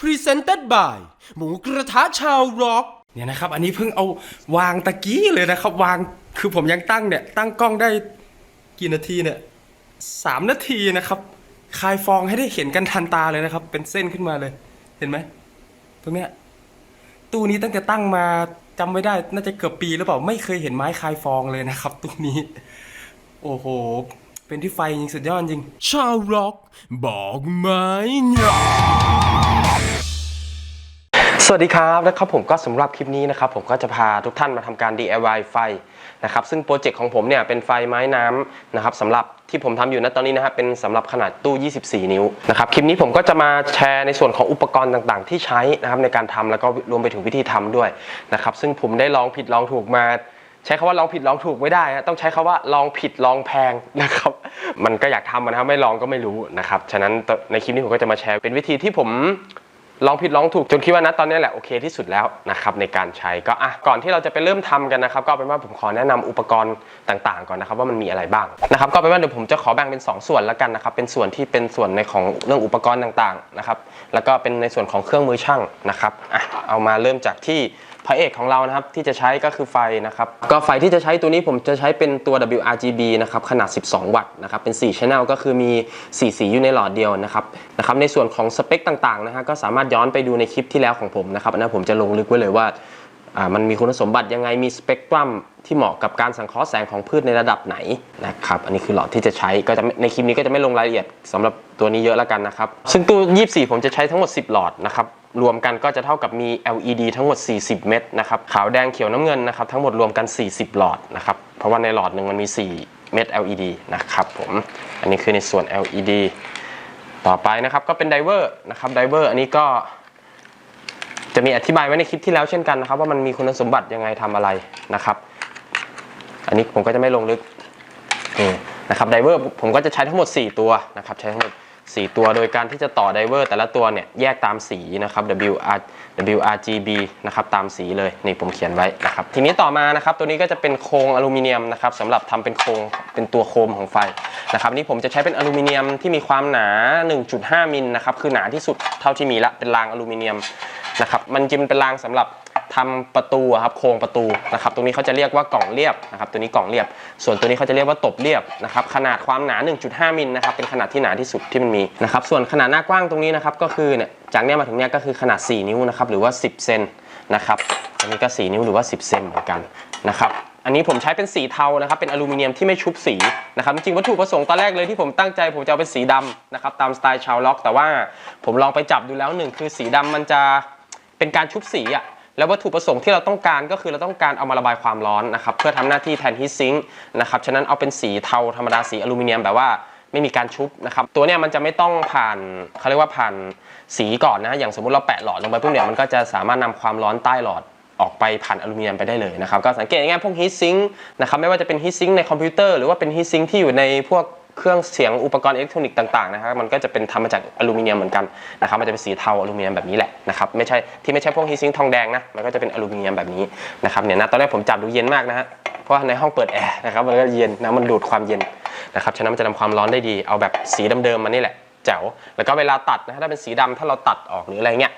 Presented by หมูกระทะชาวร็อกเนี่ยนะครับ อันนี้เพิ่งเอาวางตะกี้เลยนะครับ วางคือผมยังตั้งเนี่ยตั้งกล้องได้กี่นาทีเนี่ยสามนาทีนะครับคลายฟองให้ได้เห็นกันทันตาเลยนะครับ เป็นเส้นขึ้นมาเลยเห็นไหมตรงเนี้ยตู้นี้ตั้งแต่ตั้งมาจำไม่ได้ น่าจะเกือบปีหรือเปล่าไม่เคยเห็นไม้คลายฟองเลยนะครับตู้นี้ โอ้โห เป็นที่ไฟจริงสุดยอดจริง ชาวร็อก บอกไหมเนี่ย สวัสดีครับนะครับผมก็สำหรับคลิปนี้นะครับผมก็จะพาทุกท่านมาทำการ DIY ไฟนะครับซึ่งโปรเจกต์ของผมเนี่ยเป็นไฟไม้น้ำนะครับสำหรับที่ผมทำอยู่ณตอนนี้นะครับเป็นสำหรับขนาดตู้ 24 นิ้วนะครับคลิปนี้ผมก็จะมาแชร์ในส่วนของอุปกรณ์ต่างๆ ที่ใช้นะครับในการทำแล้วก็รวมไปถึงวิธีทำด้วยนะครับซึ่งผมได้ลองผิดลองถูกมาใช้คำว่าลองผิดลองถูกไม่ได้ฮะต้องใช้คำว่าลองผิดลองแพงนะครับ มันก็อยากทำนะครับไม่ลองก็ไม่รู้นะครับฉะนั้นในคลิปนี้ผมก็จะมาแชร์เป็นวิธีที่ผม ลองผิดลองถูกจนคิดว่านะตอนนี้แหละโอเคที่สุดแล้วนะครับในการใช้ก็อะก่อนที่เราจะไปเริ่มทำกันนะครับ ก็เป็นว่าผมขอแนะนำอุปกรณ์ต่างๆ ก่อนนะครับ ว่ามันมีอะไรบ้างนะครับ ก็เป็นว่าเดี๋ยวผมจะขอแบ่งเป็น 2 ส่วนแล้วกันนะครับ เป็นส่วนที่เป็นส่วนในของเรื่องอุปกรณ์ต่างๆนะครับ แล้วก็เป็นในส่วนของเครื่องมือช่างนะครับอะเอามาเริ่มจากที่ พระเอกของเรานะครับที่จะใช้ก็คือไฟนะครับก็ไฟที่จะใช้ตัวนี้ผมจะใช้เป็นตัว WRGB นะครับขนาด 12 วัตต์นะครับเป็น 4 channel ก็คือมี 4 สีอยู่ในหลอดเดียวนะครับนะครับในส่วนของสเปคต่างๆนะฮะก็สามารถย้อนไปดูในคลิปที่แล้วของผมนะครับอันนั้นผมจะลงลึกไว้เลยว่าอ่ามันมีคุณสมบัติยังไงมีสเปกตรัมที่เหมาะกับการสังเคราะห์แสงของพืชในระดับไหนนะครับอันนี้คือหลอดที่จะใช้ก็จะในคลิปนี้ก็จะไม่ลงรายละเอียดสำหรับตัวนี้เยอะแล้วกันนะครับซึ่งตู้ 24 ผมจะใช้ทั้งหมด 10 หลอดนะครับ รวมกันก็จะเท่ากับมี LED ทั้งหมด 40 เม็ดนะครับ ขาวแดงเขียวน้ำเงินนะครับ ทั้งหมดรวมกัน 40 หลอดนะครับ เพราะว่าในหลอดหนึ่งมันมี 4 เม็ด LED นะครับผม อันนี้คือในส่วน LED ต่อไปนะครับก็เป็นไดเวอร์นะครับไดเวอร์อันนี้ก็จะมีอธิบายไว้ในคลิปที่แล้วเช่นกันนะครับ ว่ามันมีคุณสมบัติยังไงทำอะไรนะครับ อันนี้ผมก็จะไม่ลงลึกนี่นะครับไดเวอร์ผมก็จะใช้ทั้งหมด 4 ตัวนะครับ ใช้ทั้งหมด 4 ตัว โดยการที่จะต่อไดเวอร์แต่ละตัวเนี่ยแยกตามสีนะครับ WR WRGB นะครับตามสีเลยนี่ผมเขียนไว้นะครับทีนี้ต่อมานะครับตัวนี้ก็จะเป็นโครงอลูมิเนียมนะครับสำหรับทำเป็นโครงเป็นตัวโคมของไฟนะครับนี่ผมจะใช้เป็นอลูมิเนียมที่มีความหนา 1.5 มิลนะครับคือหนาที่สุดเท่าที่มีละเป็นรางอลูมิเนียมนะครับมันจริงเป็นรางสำหรับ ทำประตูครับโครงประตูนะครับตรงนี้เขาจะเรียกว่ากล่องเรียบนะครับตัวนี้กล่องเรียบ ส่วนตัวนี้เขาจะเรียกว่าตบเรียบนะครับขนาดความหนา 1.5 มิลนะครับเป็นขนาดที่หนาที่สุดที่มันมีนะครับส่วนขนาดหน้ากว้างตรงนี้นะครับก็คือเนี่ยจากเนี้ยมาถึงเนี้ยก็คือขนาด 4 นิ้วนะครับหรือว่า 10 เซนนะครับอันนี้ก็ 4 นิ้วหรือว่า 10 เซนเหมือนกันนะครับอันนี้ผมใช้เป็นสีเทานะครับเป็นอลูมิเนียมที่ไม่ชุบสีนะครับจริงวัตถุประสงค์ตอนแรกเลยที่ผมตั้งใจผมจะเอาเป็นสีดำนะครับตามสไตล์ชาวล็อก แต่ว่าผมลองไปจับดูแล้วหนึ่งคือสีดำมันจะเป็นการชุบสีอะ แล้ววัตถุประสงค์ที่เราต้องการก็คือเราต้องการเอามาระบายความร้อนนะครับเพื่อทำหน้าที่แทนฮีทซิงค์นะครับฉะนั้นเอาเป็นสีเทาธรรมดาสีอลูมิเนียมแบบว่าไม่มีการชุบนะครับตัวเนี้ยมันจะไม่ต้องผ่านเขาเรียกว่าผ่านสีก่อนนะ อย่างสมมติเราแปะหลอดลงไปปุ๊บเนี่ยมันก็จะสามารถนำความร้อนใต้หลอดออกไปผ่านอลูมิเนียมไปได้เลยนะครับก็สังเกตง่ายๆพวกฮีทซิงค์นะครับไม่ว่าจะเป็นฮีทซิงค์ในคอมพิวเตอร์หรือว่าเป็นฮีทซิงค์ที่อยู่ในพวก เครื่องเสียงอุปกรณ์อิเล็กทรอนิกส์ต่างๆนะครับมันก็จะเป็นทำมาจากอลูมิเนียมเหมือนกันนะครับมันจะเป็นสีเทาอลูมิเนียมแบบนี้แหละนะครับไม่ใช่ที่ไม่ใช่พวกฮีซิงทองแดงนะมันก็จะเป็นอลูมิเนียมแบบนี้นะครับเนี่ยนะตอนแรกผมจับดูเย็นมากนะฮะเพราะว่าในห้องเปิดแอร์นะครับมันก็เย็นนะมันดูดความเย็นนะครับฉะนั้นมันจะทำความร้อนได้ดีเอาแบบสีเดิมๆมันนี่แหละแจ๋วแล้วก็เวลาตัดนะถ้าเป็นสีดำถ้าเราตัดออกหรืออะไรเงี้ย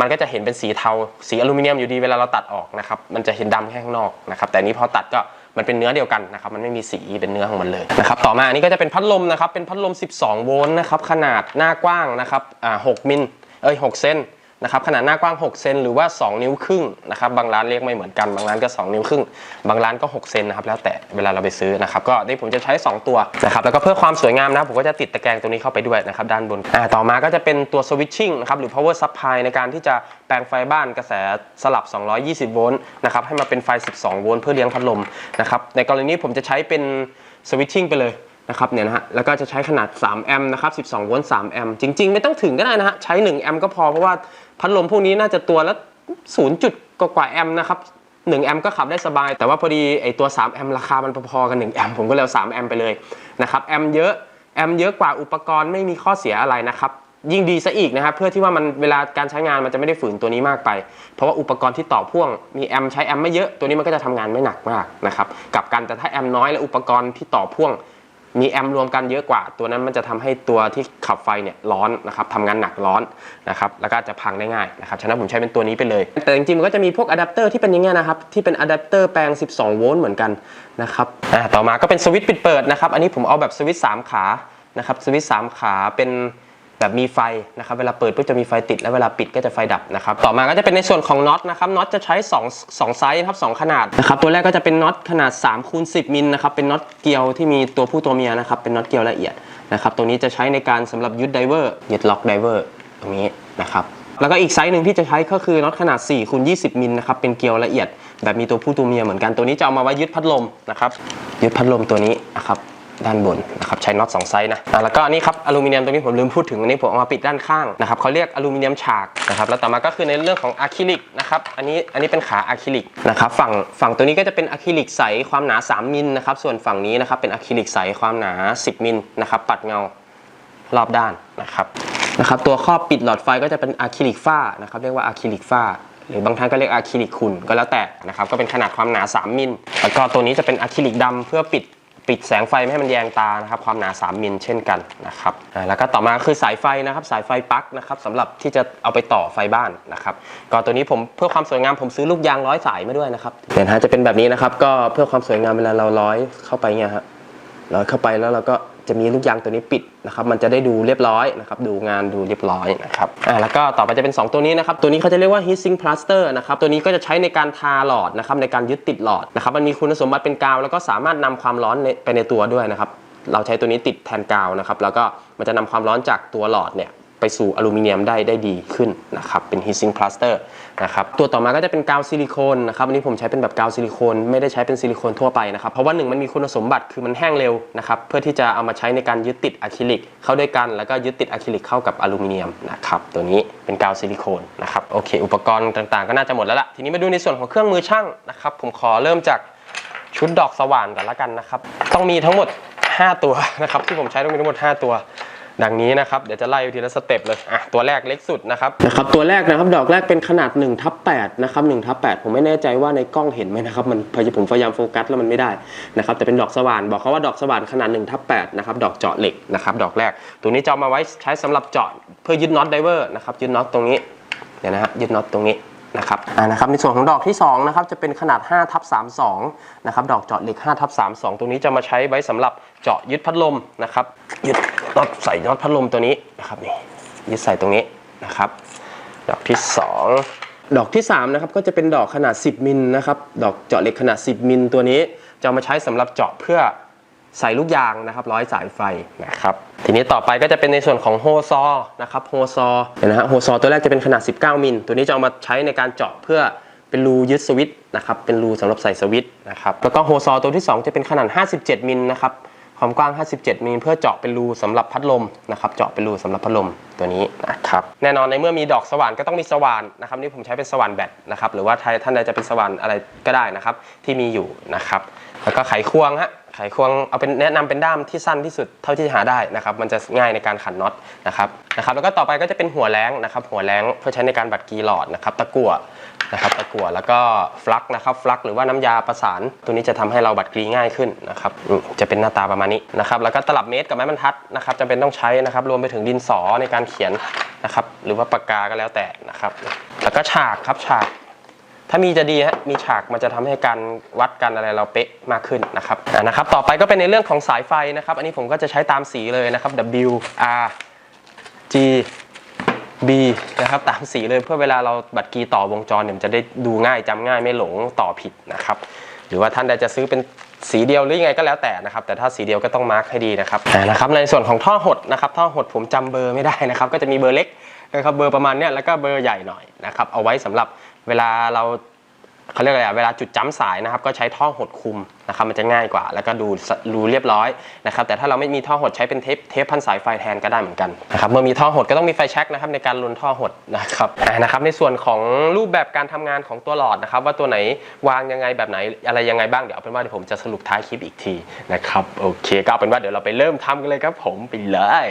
มันก็จะเห็นเป็นสีเทาสีอลูมิเนียมอยู่ดีเวลาเราตัดออกนะครับมันจะเห็นดำแค่ข้างนอกนะครับแต่นี้พอตัดก็ มันเป็นเนื้อเดียวกันนะครับมันไม่มีสีเป็นเนื้อของมันเลยนะครับต่อมาอันนี้ก็จะเป็นพัดลมนะครับเป็นพัดลม 12 โวลต์นะครับขนาดหน้ากว้างนะครับอ่า6มิลเอ้ย6เซน นะครับขนาดหน้ากว้าง 6 เซนหรือว่า 2 นิ้วครึ่งนะครับบางร้านเรียกไม่เหมือนกัน บางร้านก็ 2 นิ้วครึ่ง บางร้านก็ 6 เซนนะครับแล้วแต่เวลาเราไปซื้อนะครับก็นี่ผมจะใช้ 2 ตัวนะครับแล้วก็เพื่อความสวยงามนะผมก็จะติดตะแกรงตัวนี้เข้าไปด้วยนะครับด้านบนอ่าต่อมาก็จะเป็นตัว switching นะครับหรือ power supply ในการที่จะแปลงไฟบ้านกระแสสลับ 220 โวลต์นะครับให้มาเป็นไฟ 12 โวลต์เพื่อเลี้ยงพัดลมนะครับในกรณีนี้ผมจะใช้เป็น switching ไปเลยนะครับเนี่ยนะฮะแล้วก็จะใช้ขนาด 3 แอมป์นะครับ 12 โวลต์ 3 แอมป์ จริง ๆ ไม่ต้องถึงก็ได้นะฮะ ใช้ 1 แอมป์ก็พอ เพราะว่า พัดลมพวกนี้น่าจะตัวละ0จุดกว่าแอมป์นะครับ1แอมป์ก็ขับได้สบาย แต่ว่าพอดีไอตัว3แอมป์ราคามันพอๆกัน1แอมป์ผมก็เลยเอา3แอมป์ไปเลยนะครับแอมป์เยอะแอมป์เยอะกว่าอุปกรณ์ไม่มีข้อเสียอะไรนะครับยิ่งดีซะอีกนะครับเพื่อที่ว่ามันเวลาการใช้งานมันจะไม่ได้ฝืนตัวนี้มากไป เพราะว่าอุปกรณ์ที่ต่อพ่วงมีแอมป์ใช้แอมป์ไม่เยอะตัวนี้มันก็จะทำงานไม่หนักมากนะครับกับกันแต่ถ้าแอมป์น้อยและอุปกรณ์ที่ต่อพ่วง มีแอมรวมกันเยอะกว่า ตัวนั้นมันจะทำให้ตัวที่ขับไฟเนี่ยร้อนนะครับทำงานหนักร้อนนะครับแล้วก็จะพังได้ง่ายนะครับฉะนั้นผมใช้เป็นตัวนี้ไปเลย แต่จริงๆมันก็จะมีพวกอะแดปเตอร์ที่เป็นอย่างเงี้ยนะครับที่เป็นอะแดปเตอร์แปลง 12 โวลต์เหมือนกันนะครับอ่าต่อมาก็เป็นสวิตช์ปิดเปิดนะครับอันนี้ผมเอาแบบสวิตช์สามขานะครับสวิตช์สามขาเป็น แบบมีไฟนะครับเวลาเปิดก็จะมีไฟติดและเวลาปิดก็จะไฟดับนะครับต่อมาก็จะเป็นในส่วนของน็อตนะครับน็อตจะใช้2 2ไซส์ครับสองขนาดนะครับตัวแรกก็จะเป็นน็อตขนาด3คูณ10มิลนะครับเป็นน็อตเกลียวที่มีตัวผู้ตัวเมียนะครับเป็นน็อตเกลียวละเอียดนะครับตัวนี้จะใช้ในการสำหรับยึดไดเวอร์ยึดล็อกไดเวอร์ตรงนี้นะครับแล้วก็อีกไซส์หนึ่งที่จะใช้ก็คือน็อตขนาด4คูณ20มิลนะครับเป็นเกลียวละเอียด แบบมีตัวผู้ตัวเมียเหมือนกันตัวนี้จะเอามาไว้ยึดพัดลมนะครับยึดพัดลมตัวนี้นะครับ ด้านบนนะครับใช้น็อต2ไซส์นะอะแล้วก็อันนี้ครับอลูมิเนียมตรงนี้ผมลืมพูดถึงอันนี้ผมเอามาปิดด้านข้างนะครับเขาเรียกอลูมิเนียมฉากนะครับแล้วต่อมาก็คือในเรื่องของอะคริลิกนะครับอันนี้อันนี้เป็นขาอะคริลิกนะครับฝั่งฝั่งตัวนี้ก็จะเป็นอะคริลิกใสความหนา 3มิลนะครับส่วนฝั่งนี้นะครับเป็นอะคริลิกใสความหนา 10มิลนะครับปัดเงารอบด้านนะครับนะครับตัวครอบปิดหลอดไฟก็จะเป็นอะคริลิกฝ้านะครับเรียกว่าอะคริลิกฝ้าหรือบางท่านก็เรียกอะคริลิกขุ่นก็แล้วแต่นะครับก็เป็นขนาดความหนา 3มิลแล้วก็ตัวนี้จะเป็นอะคริลิกดำเพื่อปิด ปิดแสงไฟไม่ให้มันแยงตานะครับความหนา 3มิลเช่นกันนะครับแล้วก็ต่อมาคือสายไฟนะครับสายไฟปลั๊กนะครับสำหรับที่จะเอาไปต่อไฟบ้านนะครับก็ตัวนี้ผมเพื่อความสวยงามผมซื้อลูกยางร้อยสายมาด้วยนะครับเดี๋ยนะฮะจะเป็นแบบนี้นะครับก็เพื่อความสวยงามเวลาเราร้อยเข้าไปเนี่ยฮะร้อยเข้าไปแล้วเราก็ จะมีลูกยางตัวนี้ปิดนะครับมันจะได้ดูเรียบร้อยนะครับดูงานดูเรียบร้อยนะครับอ่าแล้วก็ต่อไปจะเป็น 2 ตัวนี้นะครับตัวนี้เขาจะเรียกว่า heat sink plaster นะครับตัวนี้ก็จะใช้ในการทาหลอดนะครับในการยึดติดหลอดนะครับมันมีคุณสมบัติเป็นกาว แล้วก็สามารถนำความร้อนไปในตัวด้วยนะครับเราใช้ตัวนี้ติดแทนกาวนะครับแล้วก็มันจะนำความร้อนจากตัวหลอดเนี่ยไปสู่อลูมิเนียมได้ได้ดีขึ้นนะครับเป็น heat sink plaster นะครับตัวต่อมาก็จะเป็นกาวซิลิโคนนะครับอันนี้ผมใช้เป็นแบบกาวซิลิโคนไม่ได้ใช้เป็นซิลิโคนทั่วไปนะครับเพราะว่าหนึ่งมันมีคุณสมบัติคือมันแห้งเร็วนะครับเพื่อที่จะเอามาใช้ในการยึดติดอะคริลิกเข้าด้วยกันแล้วก็ยึดติดอะคริลิกเข้ากับอลูมิเนียมนะครับตัวนี้เป็นกาวซิลิโคนนะครับโอเค อุปกรณ์ต่างๆ ก็น่าจะหมดแล้วล่ะทีนี้มาดูในส่วนของเครื่องมือช่างนะครับผมขอเริ่มจากชุดดอกสว่านก่อนละกันนะครับต้องมีทั้งหมด 5 ตัวนะครับที่ผมใช้ต้องมีทั้งหมด 5 ตัว ดังนี้นะครับเดี๋ยวจะไล่ทีละสเต็ปเลยอะตัวแรกเล็กสุดนะครับนะครับตัวแรกนะครับดอกแรกเป็นขนาด1ทับ8นะครับ1ทับ8ผมไม่แน่ใจว่าในกล้องเห็นไหมนะครับมันพยายาผมพยายามโฟกัสแล้วมันไม่ได้นะครับแต่เป็นดอกสว่านบอกเขาว่าดอกสว่านขนาด1ทับ8นะครับดอกเจาะเหล็กนะครับดอกแรก ตัวนี้จะเอามาไว้ใช้สำหรับเจาะเพื่อยึดน็อตไดเวอร์นะครับยึดน็อตตรงนี้เดี๋ยวนะฮะยึดน็อตตรงนี้นะครับอ่านะครับ ในส่วนของดอกที่2นะครับจะเป็นขนาด5ทับ32นะครับ ดอกเจาะเหล็ก5ทับ32 ตรงนี้จะมาใช้ไว้สำหรับ เจาะยึดพัดลมนะครับ ยึดน็อตใส่น็อตพัดลมตัวนี้นะครับนี่ยึดใส่ตรงนี้นะครับ ดอกที่ 2 ดอกที่ 3 นะครับ ก็จะเป็นดอกขนาด 10 มิลนะครับ ดอกเจาะเหล็กขนาด 10 มิลตัวนี้ จะามาใช้สำหรับเจาะเพื่อใส่ลูกยางนะครับ ร้อยสายไฟนะครับ ทีนี้ต่อไปก็จะเป็นในส่วนของโฮซอนะครับโฮซอเห็นนะฮะโฮซอตัวแรกจะเป็นขนาด 19 มิลตัวนี้จะเอามาใช้ในการเจาะเพื่อเป็นรูยึดสวิตนะครับเป็นรูสำหรับใส่สวิตนะครับแล้วก็โฮซอตัวที่ 2 จะเป็นขนาด 57 มิลนะครับ ความกว้าง 57 มิลเพื่อเจาะเป็นรูสำหรับพัดลมนะครับ เจาะเป็นรูสำหรับพัดลมตัวนี้นะครับ แน่นอนในเมื่อมีดอกสว่านก็ต้องมีสว่านนะครับ นี่ผมใช้เป็นสว่านแบตนะครับ หรือว่าท่านใดจะเป็นสว่านอะไรก็ได้นะครับ ที่มีอยู่นะครับ แล้วก็ไขควงฮะไขควงเอาเป็นแนะนำเป็นด้ามที่สั้นที่สุดเท่าที่จะหาได้นะครับ มันจะง่ายในการขันน็อตนะครับนะครับ แล้วก็ต่อไปก็จะเป็นหัวแรงนะครับ หัวแรงเพื่อใช้ในการบัดกีหลอดนะครับ ตะกั่ว นะครับตะกั่วแล้วก็ฟลักนะครับฟลักหรือว่าน้ำยาประสาน ตัวนี้จะทำให้เราบัดกรีง่ายขึ้นนะครับจะเป็นหน้าตาประมาณนี้นะครับแล้วก็ตลับเมตรกับไม้บรรทัดนะครับจำเป็นต้องใช้นะครับรวมไปถึงดินสอในการเขียนนะครับหรือว่าปากกาก็แล้วแต่นะครับแล้วก็ฉากครับฉากถ้ามีจะดีฮะ มีฉากมันจะทำให้การวัดกันอะไรเราเป๊ะมากขึ้นนะครับนะครับ ต่อไปก็เป็นในเรื่องของสายไฟนะครับ อันนี้ผมก็จะใช้ตามสีเลยนะครับ W R G B นะครับตามสีเลยเพื่อเวลาเราบัตรกีต่อวงจรเนี่ยมันจะได้ดูง่ายจำง่ายไม่หลงต่อผิดนะครับ หรือว่าท่านใดจะซื้อเป็นสีเดียวหรือยังไงก็แล้วแต่นะครับ แต่ถ้าสีเดียวก็ต้องมาร์คให้ดีนะครับนะครับ ในส่วนของท่อหดนะครับ ท่อหดผมจำเบอร์ไม่ได้นะครับ ก็จะมีเบอร์เล็กนะครับเบอร์ประมาณเนี้ยแล้วก็เบอร์ใหญ่หน่อยนะครับ เอาไว้สำหรับเวลาเรา เขาเรียกอะไรเวลาจุดจ้ำสายนะครับ ก็ใช้ท่อหดคุมนะครับ มันจะง่ายกว่า แล้วก็ดูดูเรียบร้อยนะครับ แต่ถ้าเราไม่มีท่อหดใช้เป็นเทปเทปพันสายไฟแทนก็ได้เหมือนกันนะครับ เมื่อมีท่อหดก็ต้องมีไฟแช็กนะครับในการลุนท่อหดนะครับนะครับ ในส่วนของรูปแบบการทำงานของตัวหลอดนะครับ ว่าตัวไหนวางยังไงแบบไหนอะไรยังไงบ้างเดี๋ยวเอาเป็นว่าเดี๋ยวผมจะสรุปท้ายคลิปอีกทีนะครับ โอเคก็เอาเป็นว่าเดี๋ยวเราไปเริ่มทำกันเลยครับ ผมไปเลย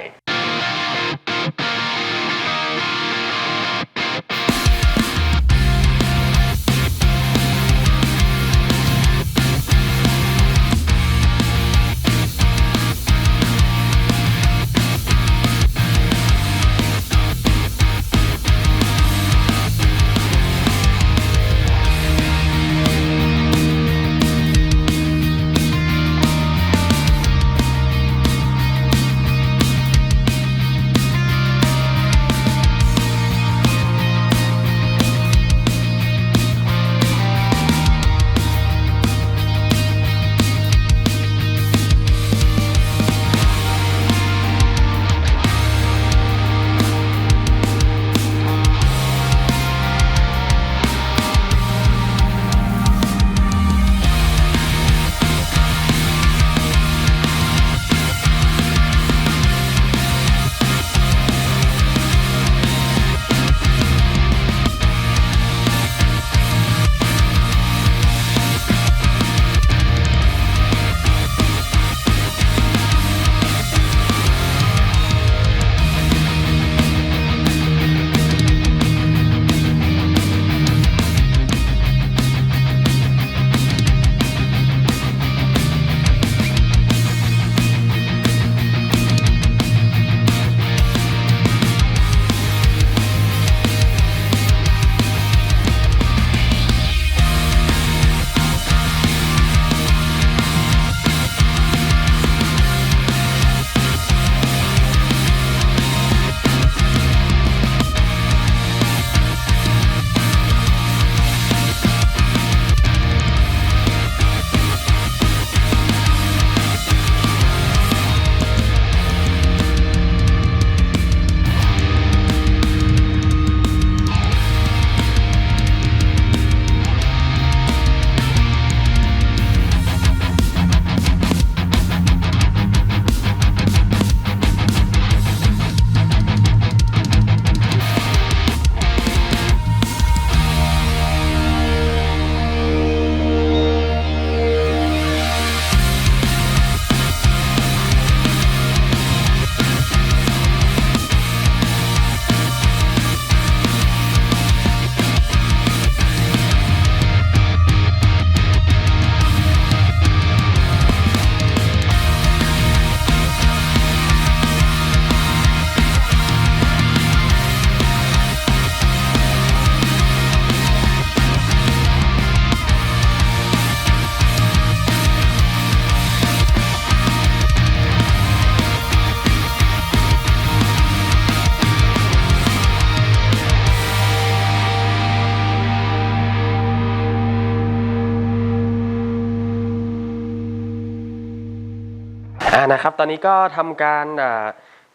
นะครับ ตอนนี้ก็ทำการ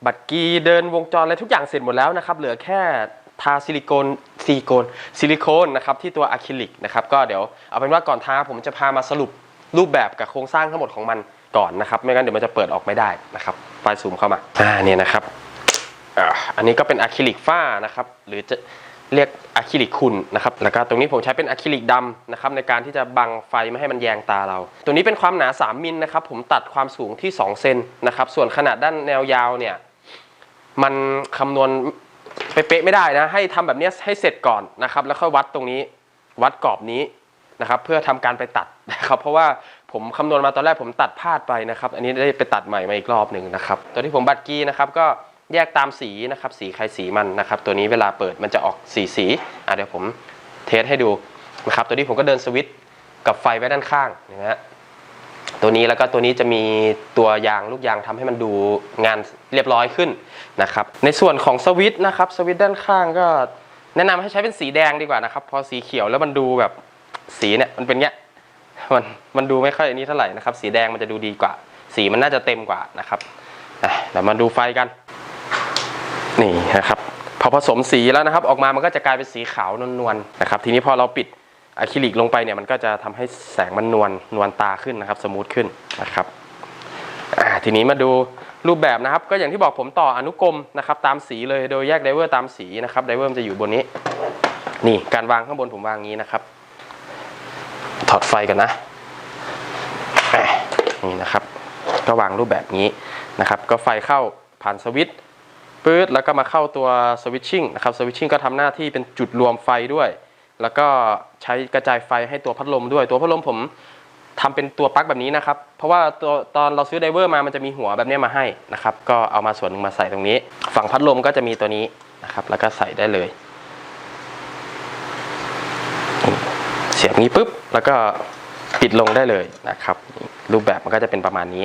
บัตรกีเดินวงจรอะไรทุกอย่างเสร็จหมดแล้วนะครับ เหลือแค่ทาซิลิโคนซิลิโคนซิลิโคนนะครับที่ตัวอะคริลิกนะครับก็เดี๋ยวเอาเป็นว่าก่อนทาผมจะพามาสรุปรูปแบบกับโครงสร้างทั้งหมดของมันก่อนนะครับ ไม่งั้นเดี๋ยวมันจะเปิดออกไม่ได้นะครับไฟซูมเข้ามาอ่าเนี่ยนะครับอ่าอันนี้ก็เป็นอะคริลิกฝ้านะครับ หรือจะ เรียกอะคริลิกคุณนะครับแล้วก็ตรงนี้ผมใช้เป็นอะคริลิกดำนะครับในการที่จะบังไฟไม่ให้มันแยงตาเรา ตัวนี้เป็นความหนา 3 มิลนะครับผมตัดความสูงที่ 2 เซนนะครับส่วนขนาดด้านแนวยาวเนี่ยมันคำนวณเป๊ะไม่ได้นะให้ทำแบบนี้ให้เสร็จก่อนนะครับแล้วค่อยวัดตรงนี้วัดกรอบนี้นะครับเพื่อทำการไปตัดนะครับเพราะว่าผมคำนวณมาตอนแรกผมตัดพลาดไปนะครับ อันนี้ได้ไปตัดใหม่มาอีกรอบหนึ่งนะครับตัวที่ผมบัตรกีนะครับก็ แยกตามสีนะครับ สีใครสีมันนะครับ ตัวนี้เวลาเปิดมันจะออกสีสีอะเดี๋ยวผมเทสให้ดูนะครับ ตัวนี้ผมก็เดินสวิตกับไฟไว้ด้านข้างนะฮะตัวนี้แล้วก็ตัวนี้จะมีตัวยางลูกยางทำให้มันดูงานเรียบร้อยขึ้นนะครับ ในส่วนของสวิตนะครับสวิตด้านข้างก็แนะนำให้ใช้เป็นสีแดงดีกว่านะครับ พอสีเขียวแล้วมันดูแบบสีเนี่ยมันเป็นเงี้ยมันมันดูไม่ค่อยอันนี้เท่าไหร่นะครับ สีแดงมันจะดูดีกว่า สีมันน่าจะเต็มกว่านะครับเดี๋ยวมาดูไฟกัน นี่นะครับพอผสมสีแล้วนะครับ ออกมามันก็จะกลายเป็นสีขาวนวลๆนะครับ ทีนี้พอเราปิดอะคริลิกลงไปเนี่ยมันก็จะทำให้แสงมันนวลนวลตาขึ้นนะครับ สมูทขึ้นนะครับทีนี้มาดูรูปแบบนะครับ ก็อย่างที่บอกผมต่ออนุกรมนะครับ ตามสีเลยโดยแยกไดเวอร์ตามสีนะครับไดเวอร์มันจะอยู่บนนี้ นี่การวางข้างบนผมวางงี้นะครับ ถอดไฟกันนะอะนี่นะครับ ก็วางรูปแบบนี้นะครับ ก็ไฟเข้าผ่านสวิตช์ ปื๊ดแล้วก็มาเข้าตัวสวิตชิ่งนะครับสวิตชิ่งก็ทำหน้าที่เป็นจุดรวมไฟด้วย แล้วก็ใช้กระจายไฟให้ตัวพัดลมด้วย ตัวพัดลมผมทำเป็นตัวปลั๊กแบบนี้นะครับ เพราะว่าตัวตอนเราซื้อไดเวอร์มามันจะมีหัวแบบนี้มาให้นะครับ ก็เอามาส่วนหนึ่งมาใส่ตรงนี้ ฝั่งพัดลมก็จะมีตัวนี้นะครับ แล้วก็ใส่ได้เลย เสียบนี้ปุ๊บ แล้วก็ ปิดลงได้เลยนะครับ รูปแบบมันก็จะเป็นประมาณนี้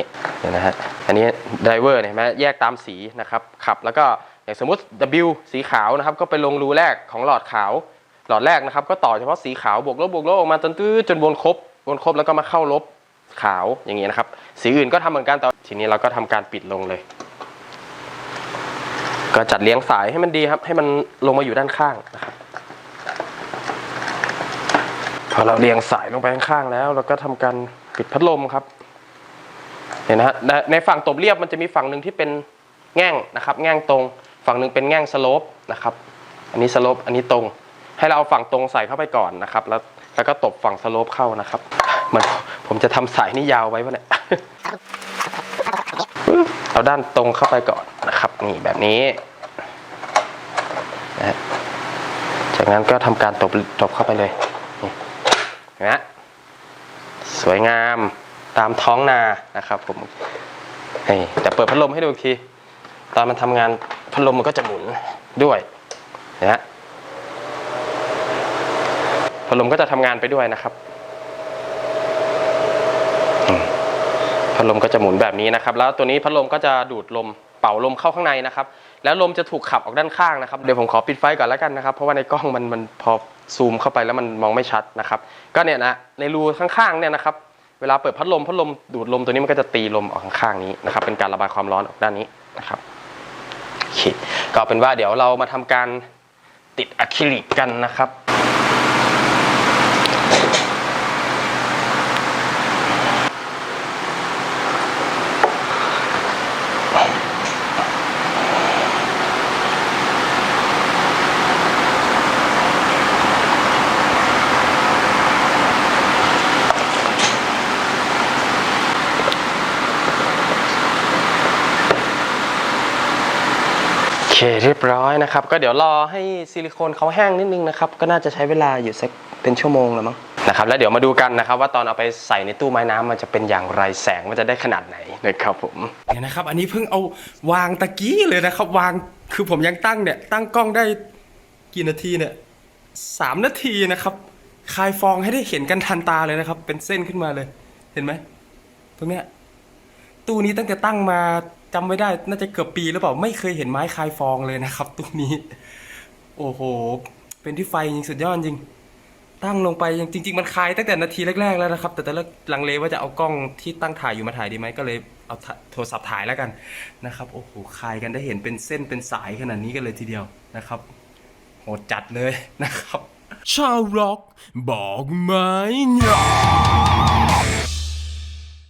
นะฮะอันนี้ไดเวอร์เนี่ยเห็นไหมแยกตามสีนะครับขับแล้วก็อย่างสมมติ W สีขาวนะครับก็ไปลงรูแรกของหลอดขาว หลอดแรกนะครับ ก็ต่อเฉพาะสีขาวบวกลบบวกลบออกมาจนตื้อจนวนครบวนครบแล้วก็มาเข้าลบขาวอย่างนี้นะครับ สีอื่นก็ทำเหมือนกันแต่ทีนี้เราก็ทำการปิดลงเลย ก็จัดเลี้ยงสายให้มันดีครับ ให้มันลงมาอยู่ด้านข้างนะครับ พอเราเรียงสายลงไปข้างๆแล้ว เราก็ทำการปิดพัดลมครับเห็นนะฮะในฝั่งตบเรียบมันจะมีฝั่งหนึ่งที่เป็นแง่งนะครับ แง่งตรง ฝั่งหนึ่งเป็นแง่งสโลปนะครับ อันนี้สโลปอันนี้ตรง ให้เราเอาฝั่งตรงใส่เข้าไปก่อนนะครับ แล้วแล้วก็ตบฝั่งสโลปเข้านะครับเหมันผมจะทำสายนี่ยาวไว้ปะเนี่ยเอาด้านตรงเข้าไปก่อนนะครับ นี่แบบนี้นะจากนั้นก็ทำการตบตบเข้าไปเลย ห็นไหมสวยงามตามท้องนานะครับผมนี่แต่เปิดพัดลมให้ดูอีกที ตอนมันทำงานพัดลมมันก็จะหมุนด้วยนไหมพัดลมก็จะทำงานไปด้วยนะครับพัดลมก็จะหมุนแบบนี้นะครับ แล้วตัวนี้พัดลมก็จะดูดลมเป่าลมเข้าข้างในนะครับ แล้วลมจะถูกขับออกด้านข้างนะครับ เดี๋ยวผมขอปิดไฟก่อนแล้วกันนะครับ เพราะว่าในกล้องมันมันพอ ซูมเข้าไปแล้วมันมองไม่ชัดนะครับ ก็เนี่ยนะในรูข้างๆเนี่ยนะครับ เวลาเปิดพัดลมพัดลมดูดลมตัวนี้มันก็จะตีลมออกข้างๆนี้นะครับ เป็นการระบายความร้อนออกด้านนี้นะครับโอเคก็เอาเป็นว่าเดี๋ยวเรามาทำการติดอะคริลิกกันนะครับ เคเรียบร้อยนะครับ ก็เดี๋ยวรอให้ซิลิโคนเขาแห้งนิดนึงนะครับ ก็น่าจะใช้เวลาอยู่สักเป็นชั่วโมงแล้วมั้งนะครับ แล้วเดี๋ยวมาดูกันนะครับ ว่าตอนเอาไปใส่ในตู้ไม้น้ำมันจะเป็นอย่างไรแสงมันจะได้ขนาดไหนนะครับผมเนี่ยนะครับ อันนี้เพิ่งเอาวางตะกี้เลยนะครับ วางคือผมยังตั้งเนี่ย ตั้งกล้องได้กี่นาทีเนี่ยสามนาทีนะครับคลายฟองให้ได้เห็นกันทันตาเลยนะครับ เป็นเส้นขึ้นมาเลย เห็นไหมตรงเนี้ยตู้นี้ตั้งแต่ตั้งมา จำไม่ได้น่าจะเกือบปีหรือเปล่าไม่เคยเห็นไม้คลายฟองเลยนะครับตู้นี้ โอ้โห เป็นที่ไฟจริงสุดยอดจริง ตั้งลงไปยังจริง ๆ มันคลายตั้งแต่นาทีแรกๆแล้วนะครับ แต่ตอนแรกลังเลว่าจะเอากล้องที่ตั้งถ่ายอยู่มาถ่ายดีไหมก็เลยเอาโทรศัพท์ถ่ายแล้วกันนะครับโอ้โหคลายกันได้เห็นเป็นเส้นเป็นสายขนาดนี้กันเลยทีเดียวนะครับโหดจัดเลยนะครับ ชาวร็อกบอกไหมเนี่ย